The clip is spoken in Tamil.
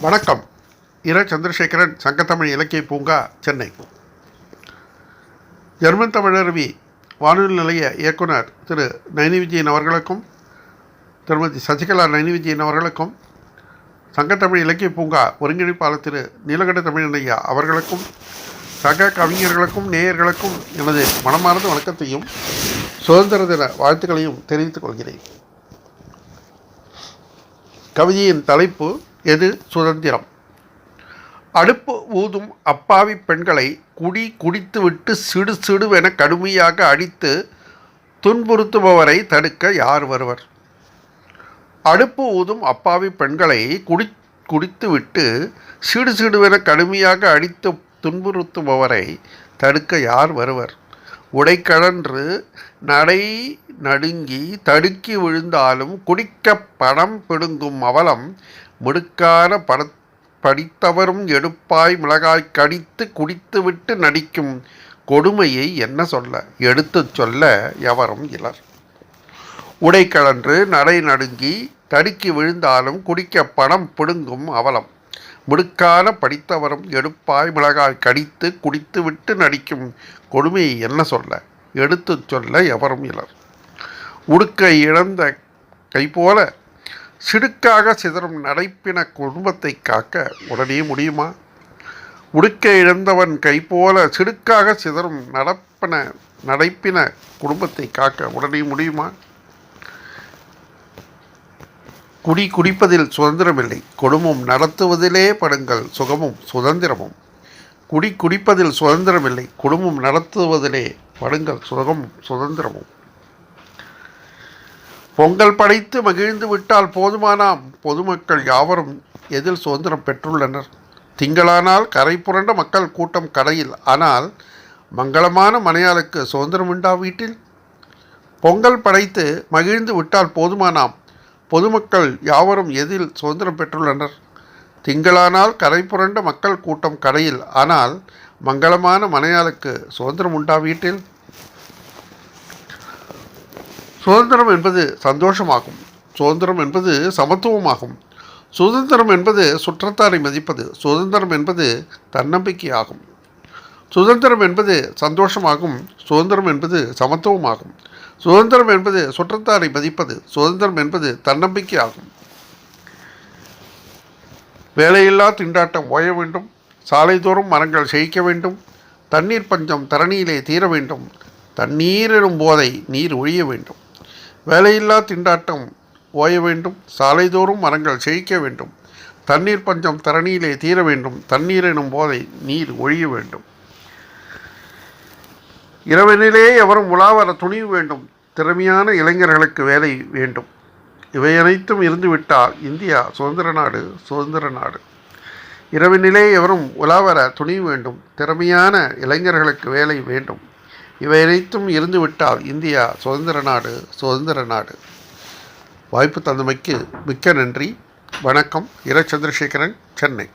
வணக்கம். இர சந்திரசேகரன் சங்கத்தமிழ் இலக்கிய பூங்கா சென்னை. ஜெர்மன் தமிழருவி வானொலி நிலைய இயக்குனர் திரு நயனி விஜயன் அவர்களுக்கும் திருமதி சசிகலா நயனி விஜயன் அவர்களுக்கும் சங்கத்தமிழ் இலக்கிய பூங்கா ஒருங்கிணைப்பாளர் திரு நீலகண்ட தமிழன் அவர்களுக்கும் சக கவிஞர்களுக்கும் நேயர்களுக்கும் எனது மனமார்ந்த வணக்கத்தையும் சுதந்திர தின வாழ்த்துக்களையும் தெரிவித்துக் கொள்கிறேன். கவிதையின் தலைப்பு எது சுதந்திரம்? அடுப்பு ஊதும் அப்பாவி பெண்களை குடி குடித்துவிட்டு சிடு சிடுவென கடுமையாக அடித்து துன்புறுத்துபவரை தடுக்க யார் வருவர்? அடுப்பு ஊதும் அப்பாவி பெண்களை குடி குடித்துவிட்டு சிடு சிடுவென கடுமையாக அடித்து துன்புறுத்துபவரை தடுக்க யார் வருவர்? உடைக்கழன்று நடை நடுங்கி தடுக்கி விழுந்தாலும் குடிக்க பணம் பிடுங்கும் அவலம் முடுக்கான பட படித்தவரும் எடுப்பாய் மிளகாய் கடித்து குடித்துவிட்டு நடிக்கும் கொடுமையை என்ன சொல்ல? எடுத்துச் சொல்ல எவரும் இலர். உடைக்கழன்று நடை நடுங்கி தடுக்கி விழுந்தாலும் குடிக்க பணம் பிடுங்கும் அவலம். முடுக்கான படித்தவரும் எடுப்பாய் மிளகாய் கடித்து குடித்துவிட்டு நடிக்கும் கொடுமையை என்ன சொல்ல? எடுத்துச் சொல்ல எவரும் இலர். உடுக்கை இழந்த கை போல சிடுக்காக சிதறும் நடைப்பின குடும்பத்தை காக்க உடனே முடியுமா? உடுக்க இழந்தவன் கை போல சிடுக்காக சிதறும் நடப்பின நடைப்பின குடும்பத்தை காக்க உடனே முடியுமா? குடி குடிப்பதில் சுதந்திரமில்லை. குடும்பம் நடத்துவதிலே படுங்கள். சுகமும் சுதந்திரமும். குடி குடிப்பதில் சுதந்திரமில்லை. குடும்பம் நடத்துவதிலே படுங்கள். சுகமும் சுதந்திரமும். பொங்கல் படைத்து மகிழ்ந்து விட்டால் போதுமானாம். பொதுமக்கள் யாவரும் எதில் சுதந்திரம் பெற்றுள்ளனர்? திங்களானால் கரை புரண்ட மக்கள் கூட்டம் கடையில் ஆனால் மங்களமான மனையாளுக்கு சுதந்திரம் உண்டா வீட்டில்? பொங்கல் படைத்து மகிழ்ந்து விட்டால் போதுமானாம். பொதுமக்கள் யாவரும் எதில் சுதந்திரம் பெற்றுள்ளனர்? திங்களானால் கரை புரண்ட மக்கள் கூட்டம் கடையில் ஆனால் மங்களமான மனையாளுக்கு சுதந்திரம் உண்டா வீட்டில்? சுதந்திரம் என்பது சந்தோஷமாகும். சுதந்திரம் என்பது சமத்துவமாகும். சுதந்திரம் என்பது சுற்றத்தாரை மதிப்பது. சுதந்திரம் என்பது தன்னம்பிக்கையாகும். சுதந்திரம் என்பது சந்தோஷமாகும். சுதந்திரம் என்பது சமத்துவமாகும். சுதந்திரம் என்பது சுற்றத்தாரை மதிப்பது. சுதந்திரம் என்பது தன்னம்பிக்கை ஆகும் வேலையில்லா திண்டாட்டம் ஓய வேண்டும். சாலைதோறும் மரங்கள் செழிக்க வேண்டும். தண்ணீர் பஞ்சம் தரணியிலே தீர வேண்டும். தண்ணீர் எனும் போதை நீர் ஒழிய வேண்டும். வேலையில்லா திண்டாட்டம் ஓய வேண்டும் சாலைதோறும் மரங்கள் செழிக்க வேண்டும் தண்ணீர் பஞ்சம் தரணியிலே தீர வேண்டும் தண்ணீர் எனும் போதை நீர் ஒழிய வேண்டும். இரவனிலே எவரும் உலாவர துணிவு வேண்டும் திறமையான இளைஞர்களுக்கு வேலை வேண்டும். இவை அனைத்தும் இருந்துவிட்டால் இந்தியா சுதந்திர நாடு சுதந்திர நாடு. இரவினிலே எவரும் உலாவர துணிவு வேண்டும் திறமையான இளைஞர்களுக்கு வேலை வேண்டும். இவை அனைத்தும் இருந்துவிட்டால் இந்தியா சுதந்திர நாடு சுதந்திர நாடு. வாய்ப்பு தந்தமைக்கு மிக்க நன்றி. வணக்கம். இர சந்திரசேகரன் சென்னை.